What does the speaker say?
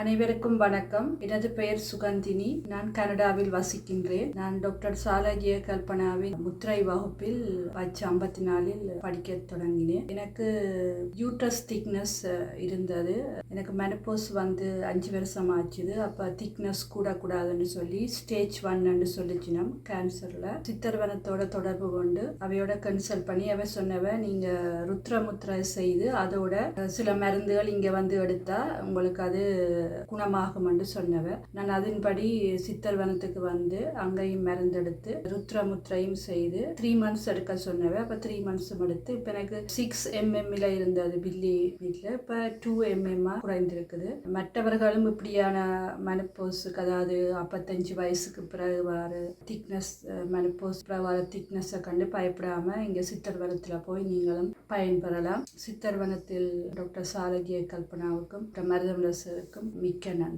அனைவருக்கும் வணக்கம். எனது பெயர் சுகந்தினி. நான் கனடாவில் வசிக்கின்றேன். நான் டாக்டர் சாலஜிய கல்பனாவின் முத்திரை வகுப்பில் பச்சு ஐம்பத்தி நாலில் படிக்க தொடங்கினேன். எனக்கு யூட்ரஸ் திக்னஸ் இருந்தது. எனக்கு மெனப்போஸ் வந்து அஞ்சு வருஷம் ஆச்சுது. அப்போ திக்னஸ் கூடக்கூடாதுன்னு சொல்லி ஸ்டேஜ் ஒன்னு சொல்லிச்சினோம் கேன்சரில் சித்தர்வனத்தோட தொடர்பு கொண்டு அவையோட கன்சல்ட் பண்ணி அவை சொன்னவ நீங்கள் ருத்ரமுத்திரை செய்து அதோட சில மருந்துகள் இங்கே வந்து எடுத்தால் உங்களுக்கு அது குணமாகும் என்று சொன்னவ நான் அதன்படி சித்தர் வனத்துக்கு வந்து அங்கேயும் மருந்தெடுத்து ருத்ரமுத்திரையும் செய்து த்ரீ மந்த்ஸ் எடுக்க சொன்னவ அப்போ த்ரீ மந்த்ஸும் எடுத்து இப்போ எனக்கு சிக்ஸ் எம்எம்ல இருந்தது பில்லி வீட்டில் இப்போ டூ எம்எம்மா குறைந்திருக்குது. மற்றவர்களும் இப்படியான மனப்போஸுக்கு அதாவது அப்பத்தஞ்சு வயசுக்கு பிறகு வர திக்னஸ் மனப்போஸ் வர திக்னஸை கண்டு பயப்படாமல் இங்கே சித்தர் வனத்தில் போய் நீங்களும் பயன்பெறலாம். சித்தர் வனத்தில் டாக்டர் சாரதிய கல்பனாவுக்கும் டாக்டர் Muy canal.